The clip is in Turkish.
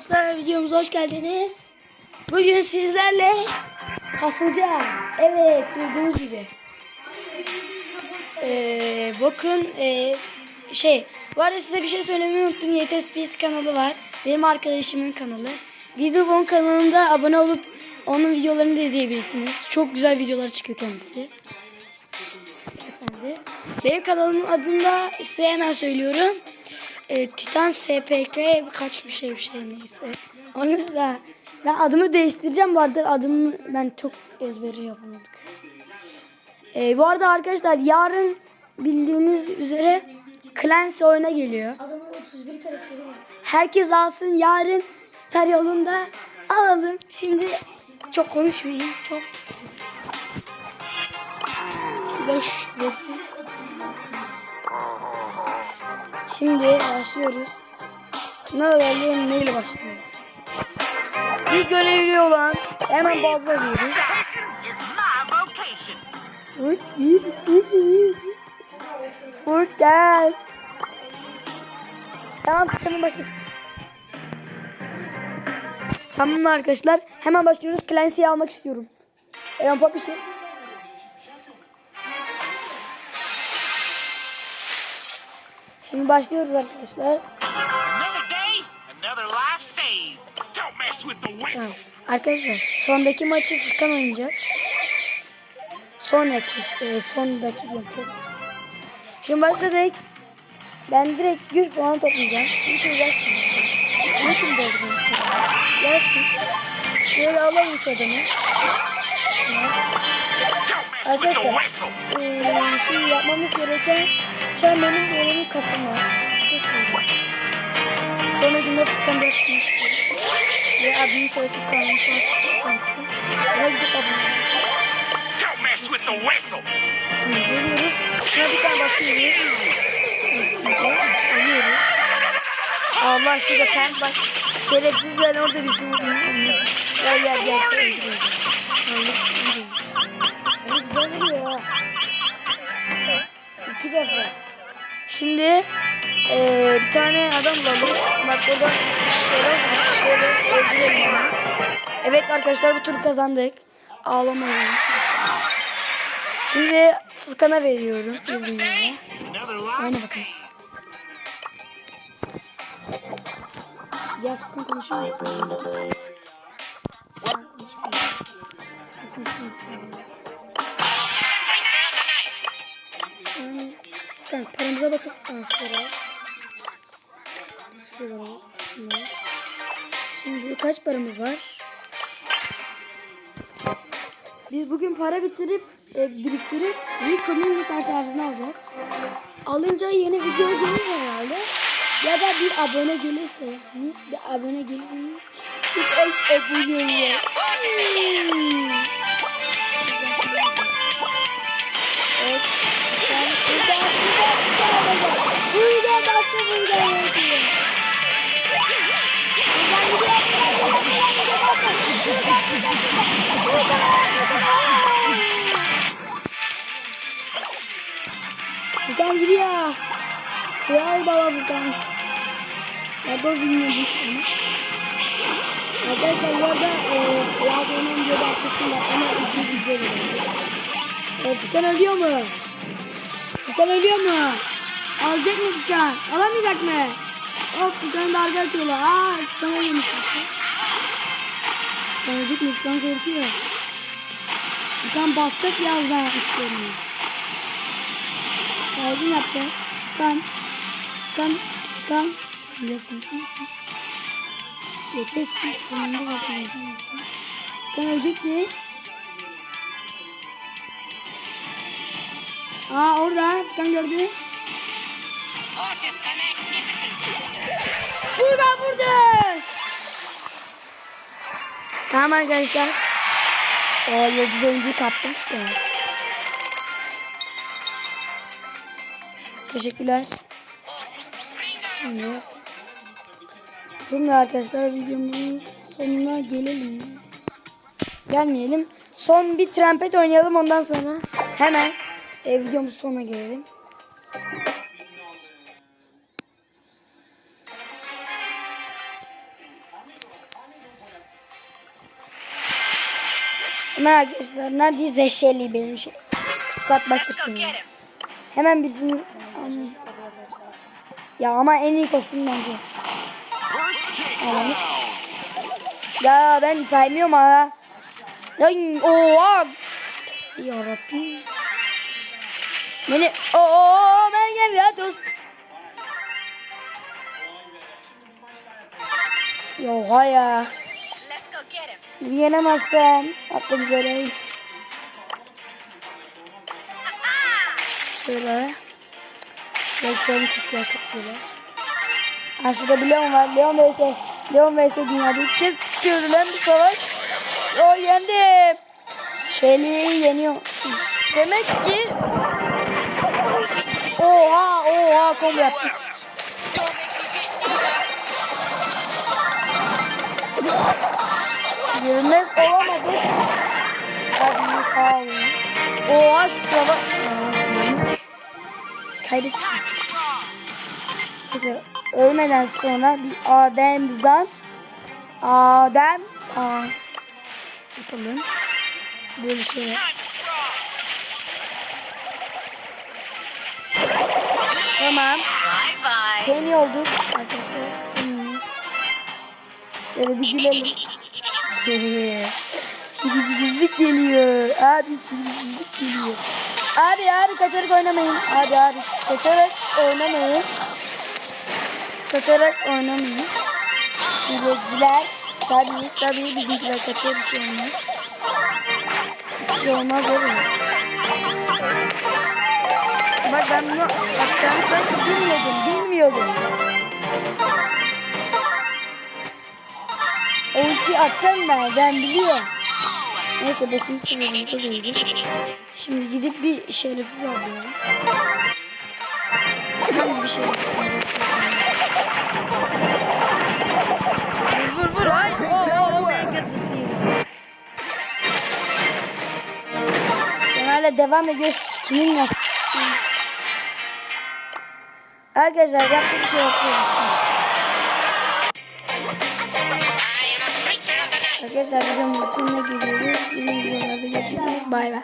Arkadaşlar videomuza hoş geldiniz. Bugün sizlerle kasılacağız. Evet duyduğunuz gibi. Ee, bakın ee, şey bu arada size bir şey söylemeyi unuttum. YTSPS kanalı var. Benim arkadaşımın kanalı. Videobon kanalında abone olup onun videolarını da izleyebilirsiniz. Çok güzel videolar çıkıyor kendisi. Efendim. Benim kanalımın adında size hemen söylüyorum. E, Titan SPK kaç bir şey bir şey neyse. Onu da ben adımı değiştireceğim bu arada adımı ben çok ezberi yapamadık. E, bu arada arkadaşlar yarın bildiğiniz üzere Clancy oyuna geliyor. Adamın 31 karakteri var. Herkes alsın yarın Star yolunda alalım. Şimdi çok konuşmayayım. Çok Şurada şerefsiz. Şimdi başlıyoruz. Ne alalım neyle başlayalım? Bir görevli olan hemen bazı alıyoruz. Station is my vocation. Furt. Gel. Tamam tamam başlasın. Tamam arkadaşlar. Hemen başlıyoruz. Clancy'yi almak istiyorum. Eren pop Şimdi başlıyoruz arkadaşlar. Tamam. Arkadaşlar sondaki maçı Furkan oynayacak. Sonraki işte sondaki çok. Şimdi başladık. Ben direkt güç puanı toplayacağım. İlk gelsin. Ne kim doldu. Şöyle alalım şu adamı. Arkadaşlar. Ee, şimdi yapmamız gereken şu an benim görevim kasılma. Kasılma. Sonucunda Furkan biraz konuşuyor. Ve adını soyası kanunu soyası kanıtsı. Ona gidip abone Don't mess with the whistle. Şimdi geliyoruz. Şuna bir tane basıyoruz. İlkimize alıyoruz. Allah şurada pent var. Şerefsizler orada bir sürü bilmiyorum. Gel gel gel. Öldürüyor. Öldürsün, öldürüyor. Ama güzel vuruyor ha. İki defa. Şimdi eee bir tane adam bulalım. Bak burada var. Şöyle öldürelim hemen. Evet arkadaşlar bu turu kazandık. Ağlamayın. Şimdi Furkan'a veriyorum. izninizle. Life bakın. Ya Furkan konuşuyor musun? Paramıza bakın. Şuraya. Şuraya. Şuraya. Şimdi kaç paramız var? Biz bugün para bitirip e, biriktirip Rico'nun hiper şarjını alacağız. Alınca yeni video gelir herhalde. Ya da bir abone gelirse yani bir abone gelirse bir abone oluyor. Kral baba buradan. Ya da bilmiyorum hiç ama. Arkadaşlar bu arada e, Radyo'nun bir arkasında ama iki verelim. E, Furkan ölüyor mu? Furkan ölüyor mu? Alacak mı Furkan? Alamayacak mı? Hop Furkan'ı darbe atıyorlar. Aa Furkan ölüyormuş Furkan. Ölecek mi? Furkan korkuyor. Furkan basacak birazdan işlerini. Saygın yapacak. Furkan. Furkan. Furkan. Biraz musun? Yeter ki sonunda bakacağım. Furkan ölecek mi? Aa orada Furkan gördü. Burada burada. Tamam arkadaşlar. O yıldız oyuncuyu kaptım. Teşekkürler geçmiyor. Bununla arkadaşlar videomuzun sonuna gelelim? Gelmeyelim. Son bir trompet oynayalım ondan sonra hemen e, videomuzun sonuna gelelim. Hemen arkadaşlar neredeyiz? Eşeli benim şey. Kat bastırsın. Hemen birisini ya ama en iyi kostüm bence. Takedown. Ya ben saymıyorum ha. Lan oha. Yarabbim. Beni ooo ben gel ya dost. Yoha ya. Yenemezsen aklım üzere. Şöyle. Reklam tutuyor kapıyorlar. Bir Leon var. Leon vs. Leon vs. Dünyada ilk kez görülen bir savaş. O yendim. Shelly'i yeniyor. Demek ki Oha oha combo yaptık. Yürümez olamadık. Abi sağ olun. Oha şu krava. Kaybettik. Neyse, ölmeden sonra bir Adem'den Adem Aa, yapalım. Böyle şöyle. Tamam. Yeni olduk arkadaşlar. Şöyle bir gülelim. Sivrisizik geliyor. Abi sivrisizik geliyor. Abi abi kaçarak oynamayın. Abi abi kaçarak oynamayın. Kaçarak oynamayın. Sivrisiler. Tabii tabii bizimkiler kaçar bir şey olmaz. Bir şey olmaz oğlum. Bak ben bunu atacağımı sanki bilmiyordum, bilmiyordum. O ultiyi atacağım ben, ben biliyorum. Neyse beşinci sınıfımızda değiliz. Şimdi gidip bir şerefsiz alıyorum. Hangi bir şerefsiz alıyorum? Vur vur vur, ay! Oo, oh my goodness diyeyim. Sen hala devam ediyorsun. Kimin nasıl? Arkadaşlar bir şey yok. Arkadaşlar videomuzun sonuna geliyoruz. Yeni videolarda görüşürüz. Bay bay.